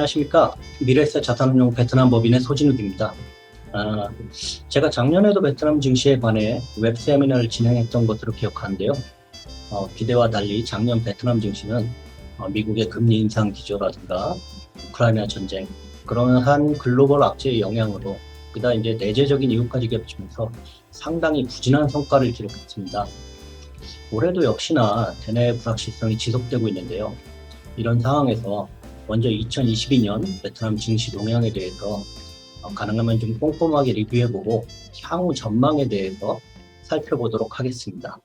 안녕하십니까. 미래세 자산운용 베트남 법인의 소진욱입니다. 아, 제가 작년에도 베트남 증시에 관해 웹 세미나를 진행했던 것으로 기억하는데요. 어, 기대와 달리 작년 베트남 증시는 어, 미국의 금리 인상 기조라든가 우크라이나 전쟁, 그러한 글로벌 악재의 영향으로 그다 이제 내재적인 이유까지 겹치면서 상당히 부진한 성과를 기록했습니다. 올해도 역시나 대내 불확실성이 지속되고 있는데요. 이런 상황에서 먼저 2022년 베트남 증시 동향에 대해서 어, 가능하면 좀 꼼꼼하게 리뷰해보고 향후 전망에 대해서 살펴보도록 하겠습니다.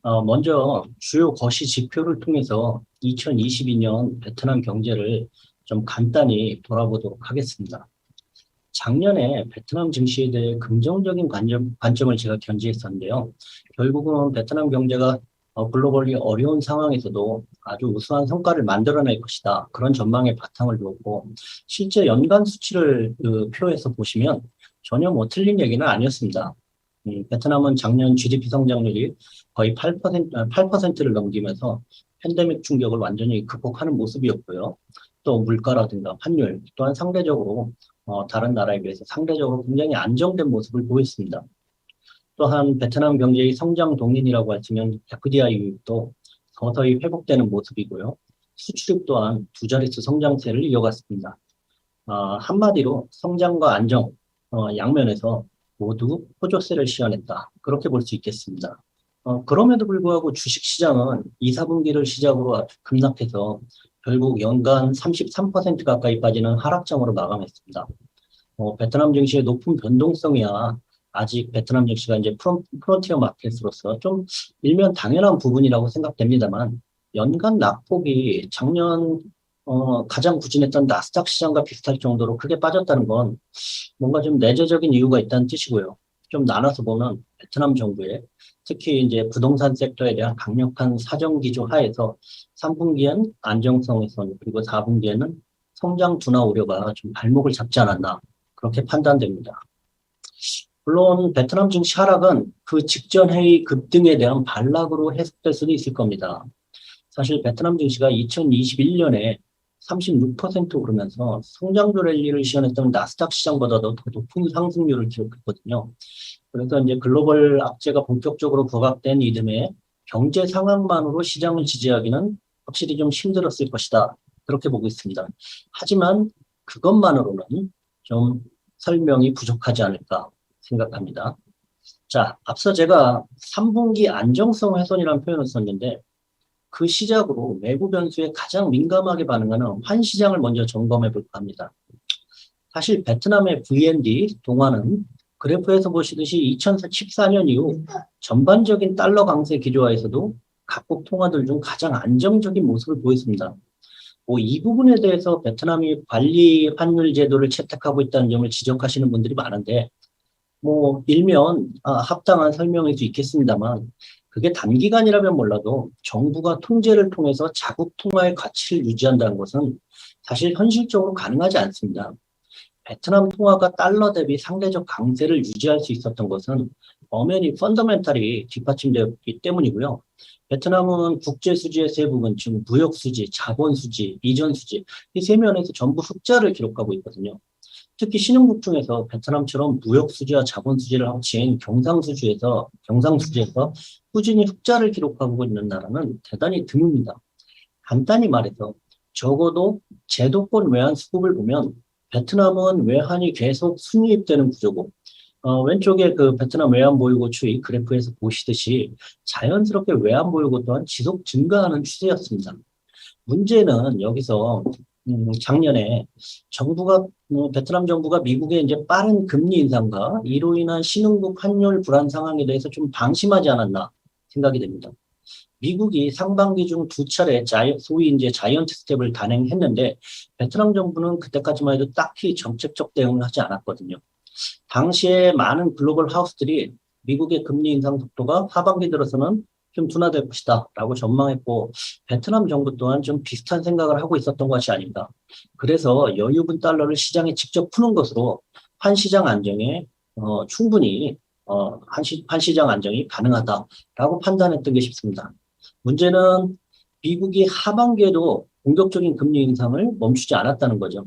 어, 먼저 주요 거시 지표를 통해서 2022년 베트남 경제를 좀 간단히 돌아보도록 하겠습니다. 작년에 베트남 증시에 대해 긍정적인 관점, 관점을 제가 견지했었는데요. 결국은 베트남 경제가 어, 글로벌리 어려운 상황에서도 아주 우수한 성과를 만들어낼 것이다. 그런 전망에 바탕을 두었고, 실제 연간 수치를 그, 표에서 보시면 전혀 뭐 틀린 얘기는 아니었습니다. 음, 베트남은 작년 GDP 성장률이 거의 8%, 8%를 넘기면서 팬데믹 충격을 완전히 극복하는 모습이었고요. 또 물가라든가 환율 또한 상대적으로 어, 다른 나라에 비해서 상대적으로 굉장히 안정된 모습을 보였습니다. 또한 베트남 경제의 성장 동인이라고 하시면 FDI 유입도 서서히 회복되는 모습이고요. 수출입 또한 두 자릿수 성장세를 이어갔습니다. 어, 한마디로 성장과 안정 어, 양면에서 모두 호조세를 시현했다. 그렇게 볼 수 있겠습니다. 어, 그럼에도 불구하고 주식시장은 2, 4분기를 시작으로 급락해서 결국 연간 33% 가까이 빠지는 하락장으로 마감했습니다. 어, 베트남 증시의 높은 변동성이야 아직 베트남 증시가 이제 프론, 프론티어 마켓으로서 좀 일면 당연한 부분이라고 생각됩니다만 연간 낙폭이 작년 어, 가장 부진했던 나스닥 시장과 비슷할 정도로 크게 빠졌다는 건 뭔가 좀 내재적인 이유가 있다는 뜻이고요. 좀 나눠서 보면 베트남 정부의 특히 이제 부동산 섹터에 대한 강력한 사정 기조 하에서 3분기엔 안정성에선 그리고 4분기에는 성장 둔화 우려가 좀 발목을 잡지 않았나 그렇게 판단됩니다. 물론 베트남 증시 하락은 그 직전 해의 급등에 대한 반락으로 해석될 수도 있을 겁니다. 사실 베트남 증시가 2021년에 36% 오르면서 성장조 랠리를 시현했던 나스닥 시장보다도 더 높은 상승률을 기록했거든요. 그래서 이제 글로벌 악재가 본격적으로 부각된 이듬해 경제 상황만으로 시장을 지지하기는 확실히 좀 힘들었을 것이다. 그렇게 보고 있습니다. 하지만 그것만으로는 좀 설명이 부족하지 않을까 생각합니다. 자, 앞서 제가 3분기 안정성 훼손이라는 표현을 썼는데 그 시작으로 외부 변수에 가장 민감하게 반응하는 환 시장을 먼저 점검해 볼까 합니다. 사실 베트남의 VND 동화는 그래프에서 보시듯이 2014년 이후 전반적인 달러 강세 기조화에서도 각국 통화들 중 가장 안정적인 모습을 보였습니다. 뭐 이 부분에 대해서 베트남이 관리 환율 제도를 채택하고 있다는 점을 지적하시는 분들이 많은데 뭐 일면 아, 합당한 설명일 수 있겠습니다만 그게 단기간이라면 몰라도 정부가 통제를 통해서 자국 통화의 가치를 유지한다는 것은 사실 현실적으로 가능하지 않습니다. 베트남 통화가 달러 대비 상대적 강세를 유지할 수 있었던 것은 엄연히 펀더멘탈이 뒷받침되었기 때문이고요. 베트남은 국제 수지의 세 부분, 즉 무역 수지, 자본 수지, 이전 수지 이 세 면에서 전부 흑자를 기록하고 있거든요. 특히 신흥국 중에서 베트남처럼 무역 수지와 자본 수지를 합친 경상 수지에서 경상 수지에서 꾸준히 흑자를 기록하고 있는 나라는 대단히 드뭅니다. 간단히 말해서 적어도 제도권 외환 수급을 보면 베트남은 외환이 계속 순이입되는 구조고 어, 왼쪽에 그 베트남 외환 보유고 추이 그래프에서 보시듯이 자연스럽게 외환 보유고 또한 지속 증가하는 추세였습니다. 문제는 여기서 음, 작년에 정부가 뭐 베트남 정부가 미국의 이제 빠른 금리 인상과 이로 인한 신흥국 환율 불안 상황에 대해서 좀 방심하지 않았나 생각이 됩니다. 미국이 상반기 중 두 차례 자이, 소위 이제 자이언트 스텝을 단행했는데 베트남 정부는 그때까지만 해도 딱히 정책적 대응을 하지 않았거든요. 당시에 많은 글로벌 하우스들이 미국의 금리 인상 속도가 하반기 들어서는 좀 둔화될 것이다 라고 전망했고 베트남 정부 또한 좀 비슷한 생각을 하고 있었던 것이 아닌가. 그래서 여유분 달러를 시장에 직접 푸는 것으로 환시장 안정에 어, 충분히 어, 한 시, 한 시장 안정이 가능하다라고 판단했던 게 싶습니다. 문제는 미국이 하반기에도 공격적인 금리 인상을 멈추지 않았다는 거죠.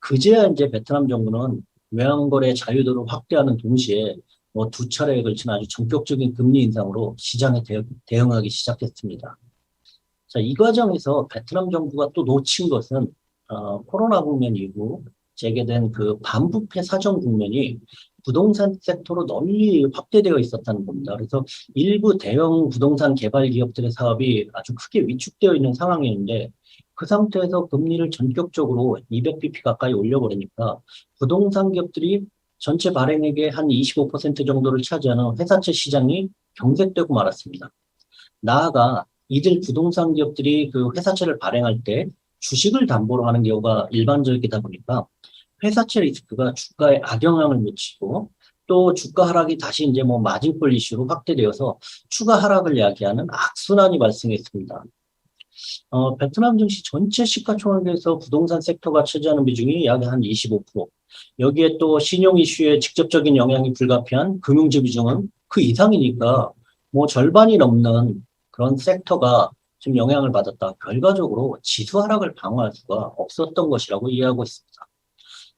그제야 이제 베트남 정부는 외환거래 자유도를 확대하는 동시에 뭐 두 차례에 걸친 아주 전격적인 금리 인상으로 시장에 대, 대응 하기 시작했습니다. 자, 이 과정에서 베트남 정부가 또 놓친 것은 어, 코로나 국면 이후 재개된 그 반부패 사정 국면이 부동산 섹터로 널리 확대되어 있었다는 겁니다. 그래서 일부 대형 부동산 개발 기업들의 사업이 아주 크게 위축되어 있는 상황이었는데 그 상태에서 금리를 전격적으로 200bp 가까이 올려버리니까 부동산 기업들이 전체 발행액의 한 25% 정도를 차지하는 회사채 시장이 경색되고 말았습니다. 나아가 이들 부동산 기업들이 그 회사채를 발행할 때 주식을 담보로 하는 경우가 일반적이다 보니까 회사채 리스크가 주가에 악영향을 미치고 또 주가 하락이 다시 이제 뭐 마진골 이슈로 확대되어서 추가 하락을 야기하는 악순환이 발생했습니다. 어, 베트남 증시 전체 시가총액에서 부동산 섹터가 차지하는 비중이 약 한 25%. 여기에 또 신용 이슈에 직접적인 영향이 불가피한 금융지 비중은 그 이상이니까 뭐 절반이 넘는 그런 섹터가 지금 영향을 받았다. 결과적으로 지수 하락을 방어할 수가 없었던 것이라고 이해하고 있습니다.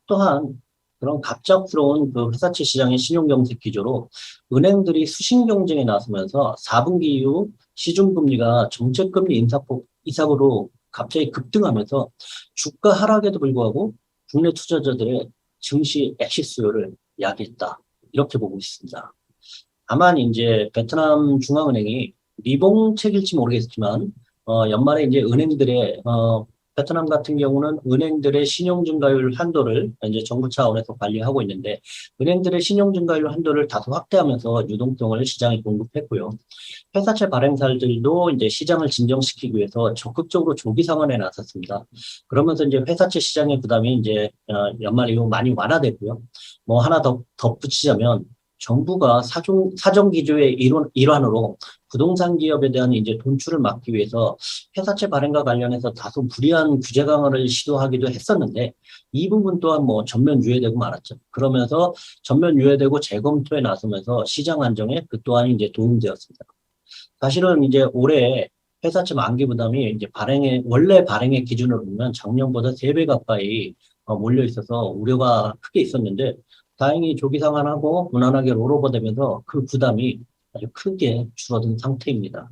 또한 그런 갑작스러운 그 회사채 시장의 신용 경색 기조로 은행들이 수신 경쟁에 나서면서 4분기 이후 시중금리가 정책금리 인사폭 이삭으로 갑자기 급등하면서 주가 하락에도 불구하고 국내 투자자들의 증시 액시 수요를 야기했다. 이렇게 보고 있습니다. 다만 이제 베트남 중앙은행이 미봉책일지 모르겠지만 어, 연말에 이제 은행들의 어, 베트남 같은 경우는 은행들의 신용 증가율 한도를 이제 정부 차원에서 관리하고 있는데 은행들의 신용 증가율 한도를 다소 확대하면서 유동성을 시장에 공급했고요. 회사채 발행사들도 이제 시장을 진정시키기 위해서 적극적으로 조기 상환에 나섰습니다. 그러면서 이제 회사채 시장의 부담이 이제 어, 연말 이후 많이 완화됐고요. 뭐 하나 더 덧붙이자면 정부가 사정, 사정 기조의 일원, 일환으로 부동산 기업에 대한 이제 돈출을 막기 위해서 회사채 발행과 관련해서 다소 불리한 규제 강화를 시도하기도 했었는데 이 부분 또한 뭐 전면 유예되고 말았죠. 그러면서 전면 유예되고 재검토에 나서면서 시장 안정에 그 또한 이제 도움되었습니다. 사실은 이제 올해 회사채 만기 부담이 이제 발행의 원래 발행의 기준으로 보면 작년보다 3배 가까이 어, 몰려 있어서 우려가 크게 있었는데 다행히 조기 상환하고 무난하게 롤오버 되면서 그 부담이 아주 크게 줄어든 상태입니다.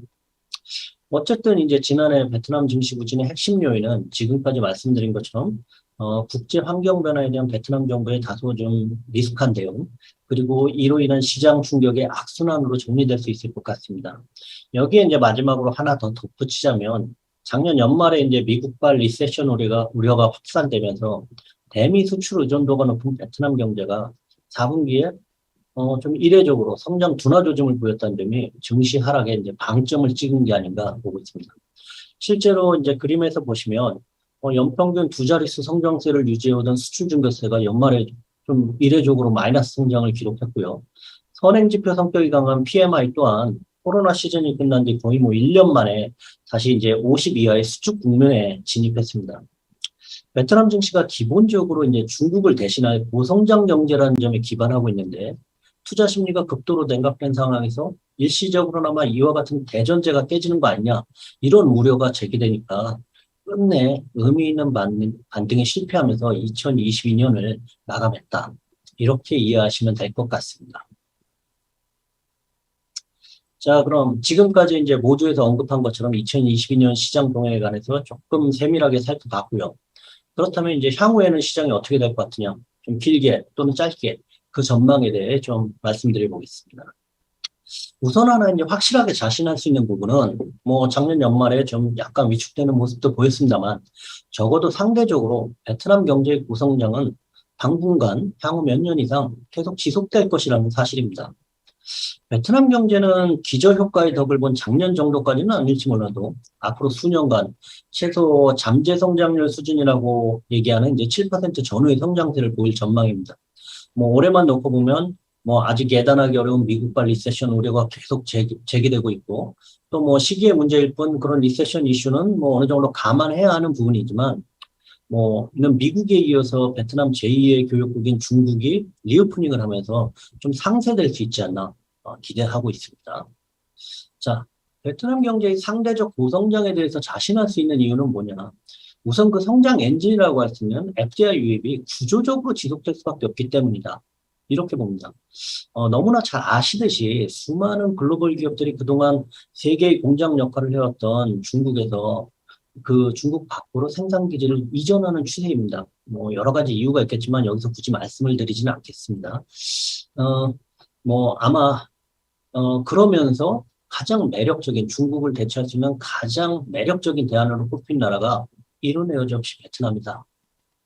어쨌든 이제 지난해 베트남 증시 부진의 핵심 요인은 지금까지 말씀드린 것처럼 어, 국제 환경 변화에 대한 베트남 정부의 다소 좀 리스크한 대응 그리고 이로 인한 시장 충격의 악순환으로 정리될 수 있을 것 같습니다. 여기에 이제 마지막으로 하나 더 덧붙이자면 작년 연말에 이제 미국발 리세션 우려가 우려가 확산되면서 대미 수출 의존도가 높은 베트남 경제가 4분기에 어, 좀 이례적으로 성장 둔화 조짐을 보였다는 점이 증시 하락에 이제 방점을 찍은 게 아닌가 보고 있습니다. 실제로 이제 그림에서 보시면 어, 연평균 두 자릿수 성장세를 유지해오던 수출 증가세가 연말에 좀 이례적으로 마이너스 성장을 기록했고요. 선행지표 성격이 강한 PMI 또한 코로나 시즌이 끝난 뒤 거의 뭐 1년 만에 다시 이제 50 이하의 수축 국면에 진입했습니다. 베트남 증시가 기본적으로 이제 중국을 대신할 고성장 경제라는 점에 기반하고 있는데 투자 심리가 극도로 냉각된 상황에서 일시적으로나마 이와 같은 대전제가 깨지는 거 아니냐 이런 우려가 제기되니까 끝내 의미 있는 반등, 반등에 실패하면서 2022년을 마감했다. 이렇게 이해하시면 될 것 같습니다. 자, 그럼 지금까지 이제 모두에서 언급한 것처럼 2022년 시장 동향에 관해서 조금 세밀하게 살펴봤고요. 그렇다면 이제 향후에는 시장이 어떻게 될 것 같으냐? 좀 길게 또는 짧게 그 전망에 대해 좀 말씀드려 보겠습니다. 우선 하나 이제 확실하게 자신할 수 있는 부분은 뭐 작년 연말에 좀 약간 위축되는 모습도 보였습니다만 적어도 상대적으로 베트남 경제의 구성량은 당분간 향후 몇 년 이상 계속 지속될 것이라는 사실입니다. 베트남 경제는 기저 효과의 덕을 본 작년 정도까지는 아닐지 몰라도 앞으로 수년간 최소 잠재 성장률 수준이라고 얘기하는 이제 7% 전후의 성장세를 보일 전망입니다. 뭐 올해만 놓고 보면 뭐 아직 예단하기 어려운 미국발 리세션 우려가 계속 제기, 제기되고 있고 또 뭐 시기의 문제일 뿐 그런 리세션 이슈는 뭐 어느 정도 감안해야 하는 부분이지만 뭐 이는 미국에 이어서 베트남 제2의 교역국인 중국이 리오프닝을 하면서 좀 상쇄될 수 있지 않나 어, 기대하고 있습니다. 자, 베트남 경제의 상대적 고성장에 대해서 자신할 수 있는 이유는 뭐냐? 우선 그 성장 엔진이라고 할 수 있는 FDI 유입이 구조적으로 지속될 수밖에 없기 때문이다. 이렇게 봅니다. 어, 너무나 잘 아시듯이 수많은 글로벌 기업들이 그동안 세계의 공장 역할을 해왔던 중국에서 그 중국 밖으로 생산 기지를 이전하는 추세입니다. 뭐 여러 가지 이유가 있겠지만 여기서 굳이 말씀을 드리지는 않겠습니다. 어, 뭐 아마 어, 그러면서 가장 매력적인 중국을 대체할 수 있는 가장 매력적인 대안으로 꼽힌 나라가 이룬 에어지 없이 베트남이다.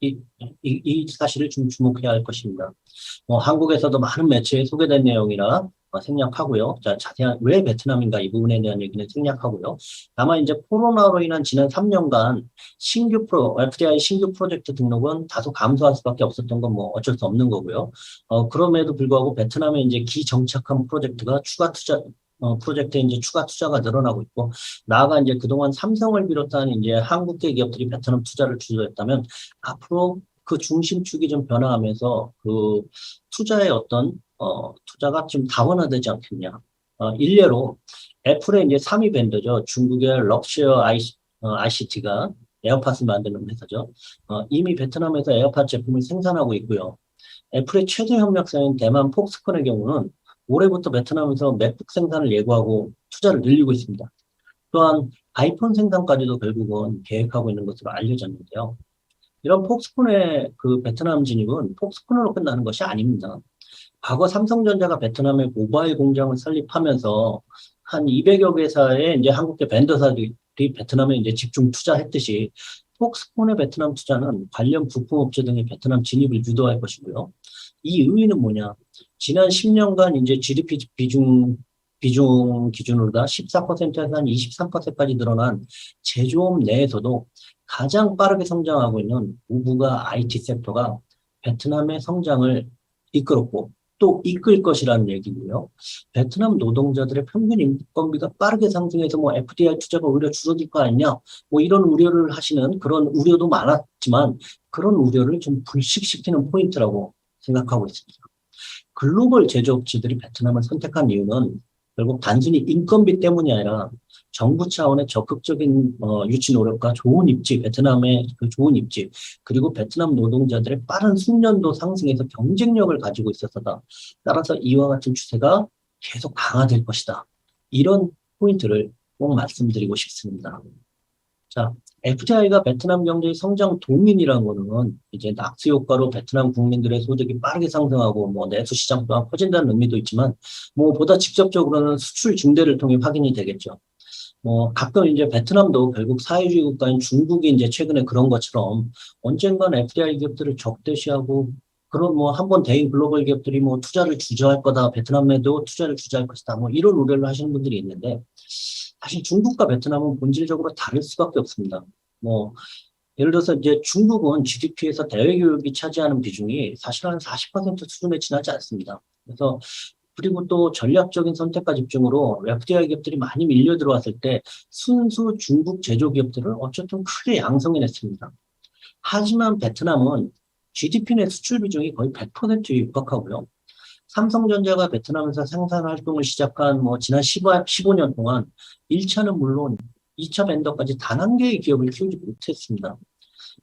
이, 이, 이 사실을 좀 주목해야 할 것입니다. 뭐 한국에서도 많은 매체에 소개된 내용이라 어, 생략하고요. 자, 자세한 왜 베트남인가 이 부분에 대한 얘기는 생략하고요. 다만 이제 코로나로 인한 지난 3년간 신규 프로, FDI 신규 프로젝트 등록은 다소 감소할 수밖에 없었던 건 뭐 어쩔 수 없는 거고요. 어, 그럼에도 불구하고 베트남에 이제 기정착한 프로젝트가 추가 투자, 어, 프로젝트에 이제 추가 투자가 늘어나고 있고, 나아가 이제 그동안 삼성을 비롯한 이제 한국계 기업들이 베트남 투자를 주도했다면, 앞으로 그 중심축이 좀 변화하면서 그 투자의 어떤, 어, 투자가 좀 다원화되지 않겠냐. 어, 일례로 애플의 이제 3위 밴드죠. 중국의 럭셔 IC, 어, ICT가 에어팟을 만드는 회사죠. 어, 이미 베트남에서 에어팟 제품을 생산하고 있고요. 애플의 최대 협력사인 대만 폭스콘의 경우는 올해부터 베트남에서 맥북 생산을 예고하고 투자를 늘리고 있습니다. 또한 아이폰 생산까지도 결국은 계획하고 있는 것으로 알려졌는데요. 이런 폭스콘의 그 베트남 진입은 폭스콘으로 끝나는 것이 아닙니다. 과거 삼성전자가 베트남에 모바일 공장을 설립하면서 한 200여 개사의 이제 한국계 벤더사들이 베트남에 이제 집중 투자했듯이 폭스콘의 베트남 투자는 관련 부품업체 등의 베트남 진입을 유도할 것이고요. 이 의미는 뭐냐? 지난 10년간 이제 GDP 비중 비중 기준으로 다 14%에서 한 23%까지 늘어난 제조업 내에서도 가장 빠르게 성장하고 있는 우부가 IT 섹터가 베트남의 성장을 이끌었고 또 이끌 것이라는 얘기고요. 베트남 노동자들의 평균 인건비가 빠르게 상승해서 뭐 FDI 투자가 오히려 줄어들 거 아니냐, 뭐 이런 우려를 하시는 그런 우려도 많았지만 그런 우려를 좀 불식시키는 포인트라고 생각하고 있습니다. 글로벌 제조업체들이 베트남을 선택한 이유는 결국 단순히 인건비 때문이 아니라 정부 차원의 적극적인 어, 유치 노력과 좋은 입지, 베트남의 그 좋은 입지, 그리고 베트남 노동자들의 빠른 숙련도 상승에서 경쟁력을 가지고 있었다. 따라서 이와 같은 추세가 계속 강화될 것이다. 이런 포인트를 꼭 말씀드리고 싶습니다. 자, FDI가 베트남 경제의 성장 동인이라는 거는 이제 낙수 효과로 베트남 국민들의 소득이 빠르게 상승하고 뭐 내수 시장 또한 커진다는 의미도 있지만 뭐 보다 직접적으로는 수출 증대를 통해 확인이 되겠죠. 뭐 가끔 이제 베트남도 결국 사회주의 국가인 중국이 이제 최근에 그런 것처럼 언젠간 FDI 기업들을 적대시하고 그런 뭐 한 번 대인 글로벌 기업들이 뭐 투자를 주저할 거다 베트남에도 투자를 주저할 것이다 뭐 이런 우려를 하시는 분들이 있는데 사실 중국과 베트남은 본질적으로 다를 수밖에 없습니다. 뭐 예를 들어서 이제 중국은 GDP에서 대외 교육이 차지하는 비중이 사실 한 40% 수준에 지나지 않습니다. 그래서 그리고 또 전략적인 선택과 집중으로 FDI 기업들이 많이 밀려 들어왔을 때 순수 중국 제조 기업들을 어쨌든 크게 양성해냈습니다. 하지만 베트남은 GDP 내 수출 비중이 거의 100%에 육박하고요. 삼성전자가 베트남에서 생산 활동을 시작한 뭐 지난 15, 15 년 동안 1차는 물론 2차 벤더까지 단 한 개의 기업을 키우지 못했습니다.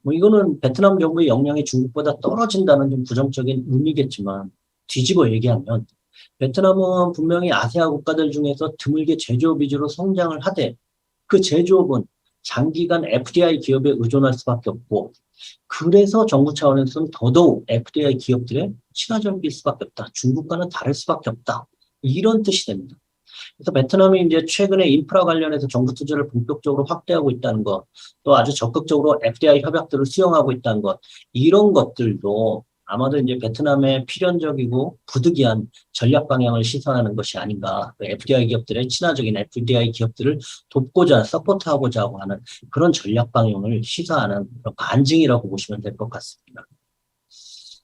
뭐 이거는 베트남 정부의 역량이 중국보다 떨어진다는 좀 부정적인 의미겠지만 뒤집어 얘기하면 베트남은 분명히 아세아 국가들 중에서 드물게 제조업 위주로 성장을 하되 그 제조업은 장기간 FDI 기업에 의존할 수밖에 없고 그래서 정부 차원에서는 더더욱 FDI 기업들의 친화적일 수밖에 없다. 중국과는 다를 수밖에 없다. 이런 뜻이 됩니다. 그래서 베트남이 이제 최근에 인프라 관련해서 정부 투자를 본격적으로 확대하고 있다는 것, 또 아주 적극적으로 FDI 협약들을 수용하고 있다는 것, 이런 것들도 아마도 이제 베트남의 필연적이고 부득이한 전략 방향을 시선하는 것이 아닌가. FDI 기업들의 친화적인 FDI 기업들을 돕고자 서포트하고자 하는 그런 전략 방향을 시사하는 반증이라고 보시면 될 것 같습니다.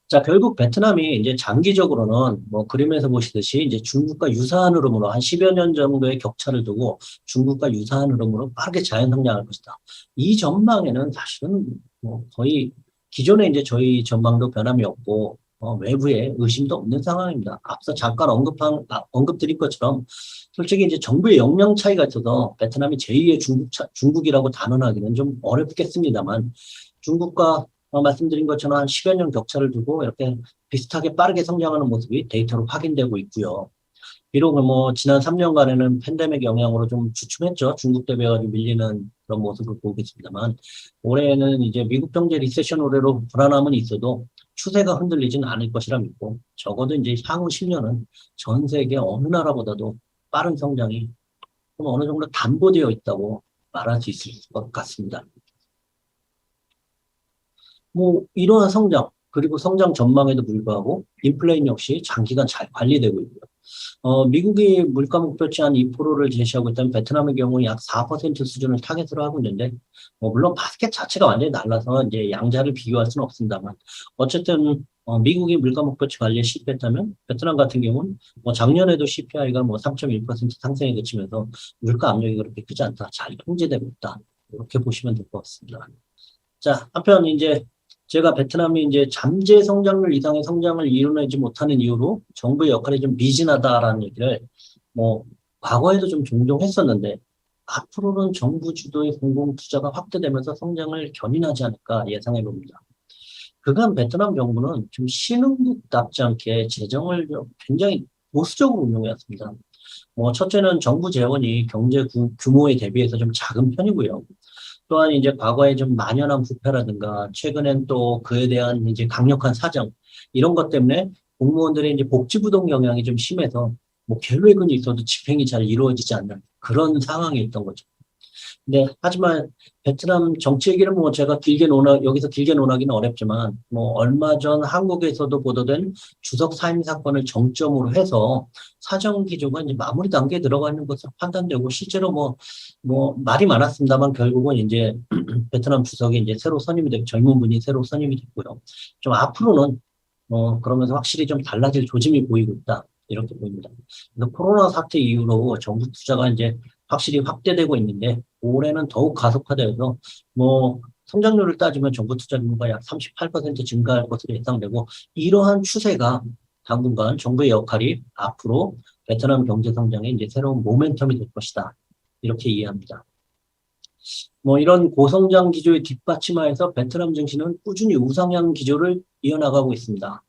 자, 결국 베트남이 이제 장기적으로는 뭐 그림에서 보시듯이 이제 중국과 유사한 흐름으로 한 10여 년 정도의 격차를 두고 중국과 유사한 흐름으로 빠르게 자연 성장할 것이다. 이 전망에는 사실은 뭐 거의 기존에 이제 저희 전망도 변함이 없고 어, 외부에 의심도 없는 상황입니다. 앞서 잠깐 언급한, 아, 언급드린 것처럼 솔직히 이제 정부의 역량 차이가 있어서 베트남이 제2의 중국 차- 중국이라고 단언하기는 좀 어렵겠습니다만 중국과 어, 말씀드린 것처럼 한 10여 년 격차를 두고 이렇게 비슷하게 빠르게 성장하는 모습이 데이터로 확인되고 있고요. 비록 뭐 지난 3년간에는 팬데믹 영향으로 좀 주춤했죠. 중국 대비가 좀 밀리는 그런 모습을 보고 있습니다만 올해는 이제 미국 경제 리세션 올해로 불안함은 있어도 추세가 흔들리진 않을 것이라 믿고 적어도 이제 향후 10년은 전 세계 어느 나라보다도 빠른 성장이 좀 어느 정도 담보되어 있다고 말할 수 있을 것 같습니다. 뭐 이러한 성장 그리고 성장 전망에도 불구하고 인플레이션 역시 장기간 잘 관리되고 있고요. 어, 미국이 물가 목표치 한 2%를 제시하고 있다면 베트남의 경우 약 4% 수준을 타겟으로 하고 있는데 뭐 물론 바스켓 자체가 완전히 달라서 이제 양자를 비교할 수는 없습니다만 어쨌든 어, 미국이 물가 목표치 관리에 실패했다면 베트남 같은 경우는 뭐 작년에도 CPI가 뭐 3.1% 상승에 그치면서 물가 압력이 그렇게 크지 않다. 잘 통제되고 있다. 이렇게 보시면 될 것 같습니다. 자, 한편 이제 제가 베트남이 이제 잠재 성장률 이상의 성장을 이뤄내지 못하는 이유로 정부의 역할이 좀 미진하다라는 얘기를 뭐 과거에도 좀 종종 했었는데 앞으로는 정부 주도의 공공 투자가 확대되면서 성장을 견인하지 않을까 예상해 봅니다. 그간 베트남 정부는 좀 신흥국답지 않게 재정을 좀 굉장히 보수적으로 운영해왔습니다. 뭐 첫째는 정부 재원이 경제 구- 규모에 대비해서 좀 작은 편이고요. 또한 이제 과거에 좀 만연한 부패라든가 최근엔 또 그에 대한 이제 강력한 사정 이런 것 때문에 공무원들의 이제 복지부동 경향이 좀 심해서 뭐 계획은 있어도 집행이 잘 이루어지지 않는 그런 상황이 있던 거죠. 근데 하지만 베트남 정치 얘기를 뭐 제가 길게 논하 여기서 길게 논하기는 어렵지만 뭐 얼마 전 한국에서도 보도된 주석 사임 사건을 정점으로 해서 사정 기조가 이제 마무리 단계에 들어가 있는 것으로 판단되고 실제로 뭐 뭐 말이 많았습니다만 결국은 이제 베트남 주석이 이제 새로 선임이 되고 젊은 분이 새로 선임이 됐고요. 좀 앞으로는 어 그러면서 확실히 좀 달라질 조짐이 보이고 있다 이렇게 보입니다. 코로나 사태 이후로 정부 투자가 이제 확실히 확대되고 있는데 올해는 더욱 가속화되어서 뭐 성장률을 따지면 정부 투자 규모가 약 38% 증가할 것으로 예상되고 이러한 추세가 당분간 정부의 역할이 앞으로 베트남 경제 성장에 이제 새로운 모멘텀이 될 것이다. 이렇게 이해합니다. 뭐 이런 고성장 기조에 뒷받침하에서 베트남 증시는 꾸준히 우상향 기조를 이어나가고 있습니다.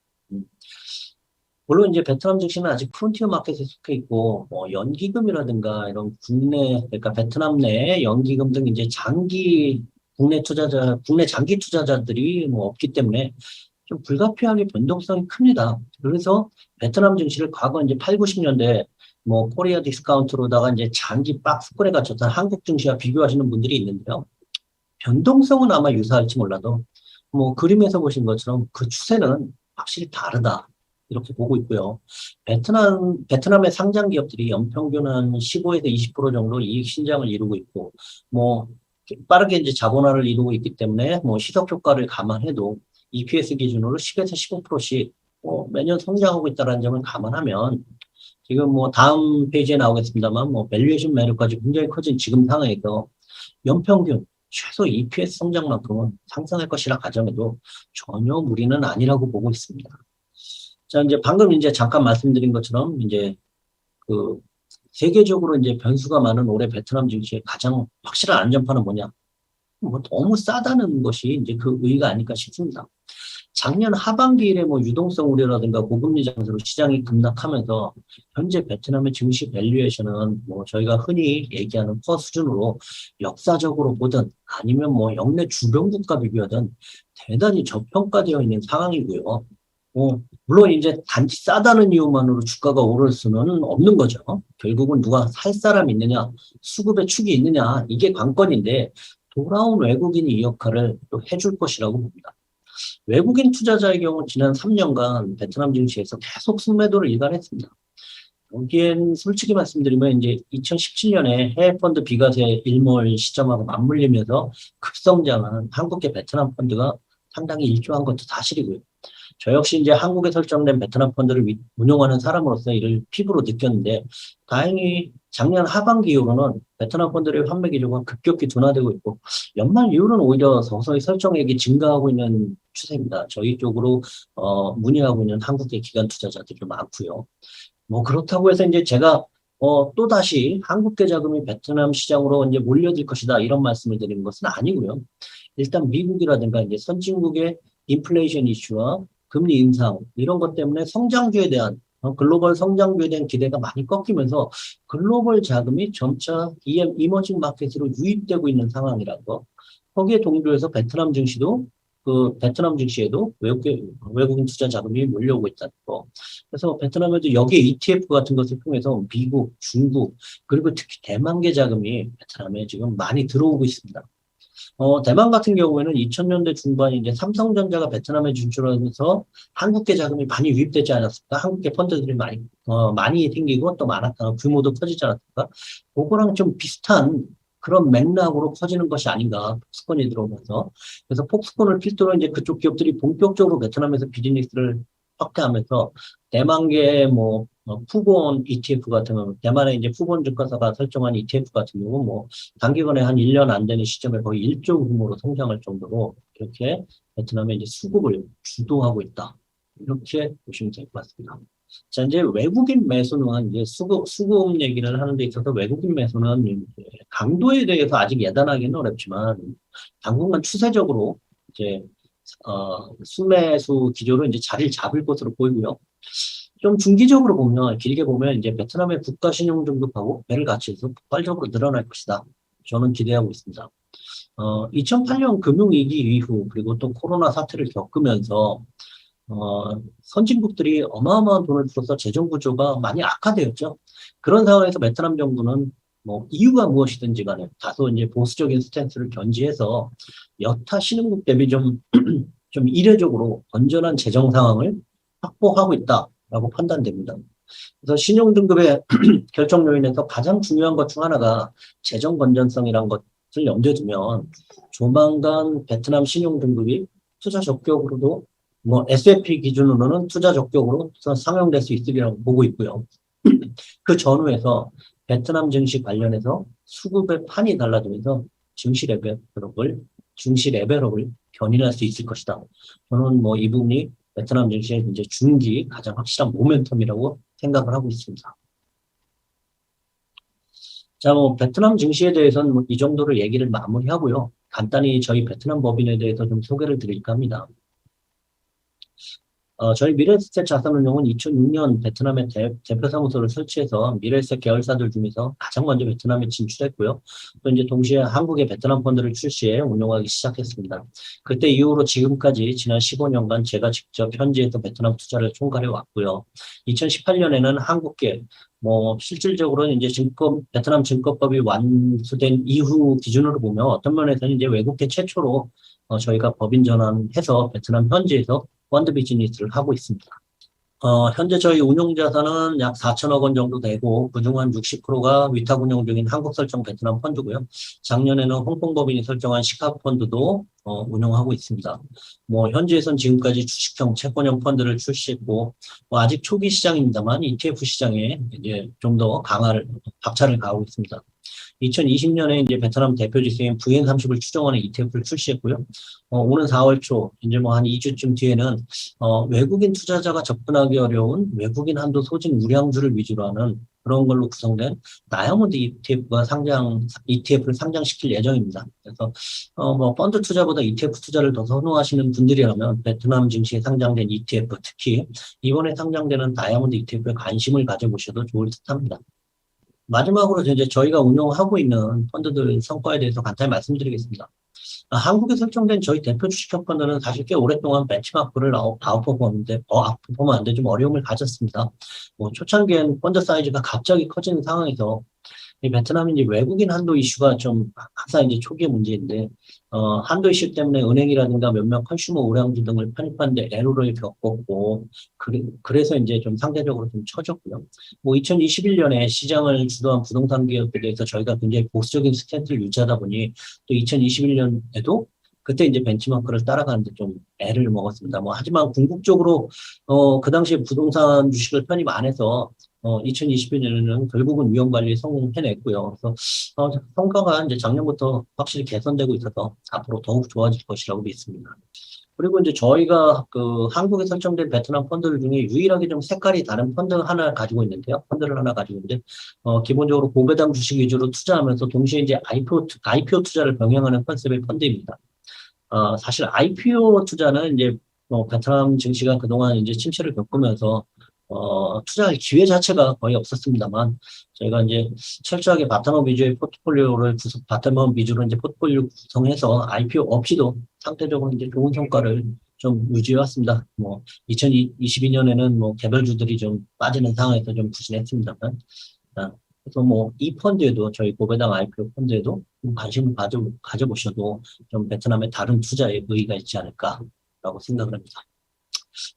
음. 물론 이제 베트남 증시는 아직 프론티어 마켓에 속해 있고 뭐 연기금이라든가 이런 국내 그러니까 베트남 내 연기금 등 이제 장기 국내 투자자 국내 장기 투자자들이 뭐 없기 때문에 좀 불가피하게 변동성이 큽니다. 그래서 베트남 증시를 과거 이제 8, 90년대 뭐 코리아 디스카운트로다가 이제 장기 박스권에 갇혔던 한국 증시와 비교하시는 분들이 있는데요. 변동성은 아마 유사할지 몰라도 뭐 그림에서 보신 것처럼 그 추세는 확실히 다르다. 이렇게 보고 있고요. 베트남, 베트남의 상장 기업들이 연평균 한 15에서 20% 정도 이익 신장을 이루고 있고, 뭐, 빠르게 이제 자본화를 이루고 있기 때문에 뭐 시석 효과를 감안해도 EPS 기준으로 10에서 15%씩 뭐 매년 성장하고 있다는 점을 감안하면 지금 뭐 다음 페이지에 나오겠습니다만 뭐 밸류에이션 매력까지 굉장히 커진 지금 상황에서 연평균 최소 EPS 성장만큼은 상승할 것이라 가정해도 전혀 무리는 아니라고 보고 있습니다. 자, 이제 방금 이제 잠깐 말씀드린 것처럼 이제 그 세계적으로 이제 변수가 많은 올해 베트남 증시의 가장 확실한 안전판은 뭐냐? 뭐 너무 싸다는 것이 이제 그 의의가 아닐까 싶습니다. 작년 하반기 이래 뭐 유동성 우려라든가 고금리 장세로 시장이 급락하면서 현재 베트남의 증시 밸류에이션은 뭐 저희가 흔히 얘기하는 퍼 수준으로 역사적으로 보든 아니면 뭐 역내 주변국과 비교하든 대단히 저평가되어 있는 상황이고요. 뭐 물론 이제 단지 싸다는 이유만으로 주가가 오를 수는 없는 거죠. 결국은 누가 살 사람 있느냐, 수급의 축이 있느냐 이게 관건인데 돌아온 외국인이 이 역할을 또 해줄 것이라고 봅니다. 외국인 투자자의 경우 지난 3년간 베트남 증시에서 계속 순매도를 일관했습니다. 여기엔 솔직히 말씀드리면 이제 2017년에 해외 펀드 비과세 일몰 시점하고 맞물리면서 급성장한 한국계 베트남 펀드가 상당히 일조한 것도 사실이고요. 저 역시 이제 한국에 설정된 베트남 펀드를 위- 운용하는 사람으로서 이를 피부로 느꼈는데 다행히 작년 하반기 이후로는 베트남 펀드의 환매 기조가 급격히 둔화되고 있고 연말 이후로는 오히려 서서히 설정액이 증가하고 있는 추세입니다. 저희 쪽으로 어, 문의하고 있는 한국계 기관 투자자들이 많고요. 뭐 그렇다고 해서 이제 제가 어, 또 다시 한국계 자금이 베트남 시장으로 이제 몰려들 것이다 이런 말씀을 드리는 것은 아니고요. 일단 미국이라든가 이제 선진국의 인플레이션 이슈와 금리 인상 이런 것 때문에 성장주에 대한 어, 글로벌 성장주에 대한 기대가 많이 꺾이면서 글로벌 자금이 점차 EM 이머징 마켓으로 유입되고 있는 상황이라는 거. 거기에 동조해서 베트남 증시도 그 베트남 증시에도 외국 외국인 투자 자금이 몰려오고 있다는 거. 그래서 베트남에도 여기에 ETF 같은 것을 통해서 미국, 중국 그리고 특히 대만계 자금이 베트남에 지금 많이 들어오고 있습니다. 어, 대만 같은 경우에는 2000년대 중반에 이제 삼성전자가 베트남에 진출하면서 한국계 자금이 많이 유입되지 않았을까? 한국계 펀드들이 많이, 어, 많이 생기고 또 많았다. 규모도 커지지 않았을까? 그거랑 좀 비슷한 그런 맥락으로 커지는 것이 아닌가. 폭스콘이 들어오면서. 그래서 폭스콘을 필두로 이제 그쪽 기업들이 본격적으로 베트남에서 비즈니스를 확대하면서 대만계 뭐 어, 푸본 ETF 같은 경우 대만의 이제 푸본 증권사가 설정한 ETF 같은 경우 뭐 단기간에 한 1년 안 되는 시점에 거의 1조 규모로 성장할 정도로 이렇게 베트남에 이제 수급을 주도하고 있다. 이렇게 보시면 될 것 같습니다. 자, 이제 외국인 매수는 이제 수급, 수급 얘기를 하는 데 있어서 외국인 매수는 강도에 대해서 아직 예단하기는 어렵지만 당분간 추세적으로 이제 어, 순매수 기조로 이제 자리를 잡을 것으로 보이고요. 좀 중기적으로 보면, 길게 보면 이제 베트남의 국가 신용 등급하고 배를 해서 폭발적으로 늘어날 것이다. 저는 기대하고 있습니다. 어, 2008년 금융위기 이후, 그리고 또 코로나 사태를 겪으면서, 어, 선진국들이 어마어마한 돈을 들어서 재정 구조가 많이 악화되었죠. 그런 상황에서 베트남 정부는 뭐 이유가 무엇이든지 간에 다소 이제 보수적인 스탠스를 견지해서 여타 신흥국 대비 좀, 좀 이례적으로 건전한 재정 상황을 확보하고 있다 라고 판단됩니다. 그래서 신용 등급의 결정 요인에서 가장 중요한 것 중 하나가 재정 건전성이란 것을 염두에 두면 조만간 베트남 신용 등급이 투자 적격으로도 뭐 S&P 기준으로는 투자 적격으로 상용될 수 있으리라고 보고 있고요. 그 전후에서 베트남 증시 관련해서 수급의 판이 달라지면서 증시 레벨업을 증시 레벨업을 견인할 수 있을 것이다. 저는 뭐 이 부분이 베트남 증시의 이제 중기 가장 확실한 모멘텀이라고 생각을 하고 있습니다. 자, 뭐 베트남 증시에 대해서는 뭐 이 정도로 얘기를 마무리하고요. 간단히 저희 베트남 법인에 대해서 좀 소개를 드릴까 합니다. 어, 저희 미래에셋 자산운용은 2006년 베트남에 대, 표 사무소를 설치해서 미래에셋 계열사들 중에서 가장 먼저 베트남에 진출했고요. 또 이제 동시에 한국의 베트남 펀드를 출시해 운용하기 시작했습니다. 그때 이후로 지금까지 지난 15년간 제가 직접 현지에서 베트남 투자를 총괄해 왔고요. 2018년에는 한국계 뭐 실질적으로는 이제 증권 베트남 증권법이 완수된 이후 기준으로 보면 어떤 면에서는 이제 외국계 최초로 어, 저희가 법인 전환해서 베트남 현지에서 펀드 비즈니스를 하고 있습니다. 어, 현재 저희 운용 자산은 약 4천억 원 정도 되고 그중 한 60%가 위탁 운영 중인 한국 설정 베트남 펀드고요. 작년에는 홍콩 법인이 설정한 시카고 펀드도 어, 운영하고 있습니다. 뭐 현지에선 지금까지 주식형 채권형 펀드를 출시했고 뭐 아직 초기 시장입니다만 ETF 시장에 이제 좀 더 강화를 박차를 가하고 있습니다. 2020년에 이제 베트남 대표 지수인 VN30을 추정하는 ETF를 출시했고요. 어, 오는 4월 초, 이제 뭐 한 2주쯤 뒤에는 어, 외국인 투자자가 접근하기 어려운 외국인 한도 소진 우량주를 위주로 하는 그런 걸로 구성된 다이아몬드 ETF가 상장, ETF를 상장시킬 예정입니다. 그래서, 어, 뭐, 펀드 투자보다 ETF 투자를 더 선호하시는 분들이라면 베트남 증시에 상장된 ETF, 특히 이번에 상장되는 다이아몬드 ETF에 관심을 가져보셔도 좋을 듯 합니다. 마지막으로 이제 저희가 운영하고 있는 펀드들 성과에 대해서 간단히 말씀드리겠습니다. 아, 한국에 설정된 저희 대표 주식형 펀드는 사실 꽤 오랫동안 벤치마크를 아웃퍼포먼데, 어, 아웃퍼포먼데 좀 어려움을 가졌습니다. 뭐 초창기엔 펀드 사이즈가 갑자기 커지는 상황에서 이 베트남이 이제 외국인 한도 이슈가 좀 항상 이제 초기의 문제인데 어, 한도 이슈 때문에 은행이라든가 몇몇 컨슈머 우량주 등을 편입하는데 애로를 겪었고 그래, 그래서 이제 좀 상대적으로 좀 처졌고요. 뭐 2021년에 시장을 주도한 부동산 기업에 대해서 저희가 굉장히 보수적인 스탠스를 유지하다 보니 또 2021년에도 그때 이제 벤치마크를 따라가는데 좀 애를 먹었습니다. 뭐 하지만 궁극적으로 어, 그 당시에 부동산 주식을 편입 안 해서 어, 2020년에는 결국은 위험 관리에 성공해냈고요. 그래서 어, 성과가 이제 작년부터 확실히 개선되고 있어서 앞으로 더욱 좋아질 것이라고 믿습니다. 그리고 이제 저희가 그 한국에 설정된 베트남 펀드들 중에 유일하게 좀 색깔이 다른 펀드 하나 가지고 있는데요. 펀드를 하나 가지고 있는데, 어, 기본적으로 고배당 주식 위주로 투자하면서 동시에 이제 IPO, 투- IPO 투자를 병행하는 컨셉의 펀드입니다. 어, 사실 IPO 투자는 이제 뭐 베트남 증시가 그동안 이제 침체를 겪으면서 어, 투자할 기회 자체가 거의 없었습니다만 저희가 이제 철저하게 바텀업 위주의 포트폴리오를 구성, 바텀업 위주로 이제 포트폴리오 구성해서 IPO 없이도 상대적으로 이제 좋은 성과를 좀 유지해 왔습니다. 뭐 2022년에는 뭐 개별주들이 좀 빠지는 상황에서 좀 부진했습니다만 아, 그래서 뭐 이 펀드에도 저희 고배당 IPO 펀드에도 좀 관심을 가져 가져보셔도 좀 베트남의 다른 투자에 의의가 있지 않을까라고 생각을 합니다.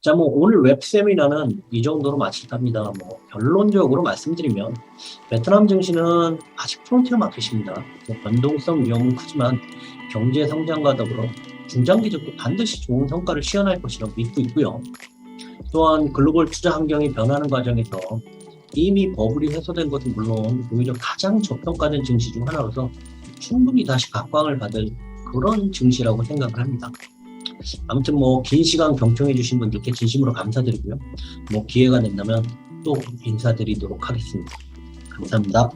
자, 뭐 오늘 웹 세미나는 이 정도로 마칠랍니다. 뭐 결론적으로 말씀드리면 베트남 증시는 아직 프론티어 마켓입니다. 뭐 변동성 위험은 크지만 경제 성장과 더불어 중장기적으로 반드시 좋은 성과를 시현할 것이라고 믿고 있고요. 또한 글로벌 투자 환경이 변하는 과정에서 이미 버블이 해소된 것은 물론 오히려 가장 저평가된 증시 중 하나로서 충분히 다시 각광을 받을 그런 증시라고 생각을 합니다. 아무튼 뭐 긴 시간 경청해 주신 분들께 진심으로 감사드리고요. 뭐 기회가 된다면 또 인사드리도록 하겠습니다. 감사합니다.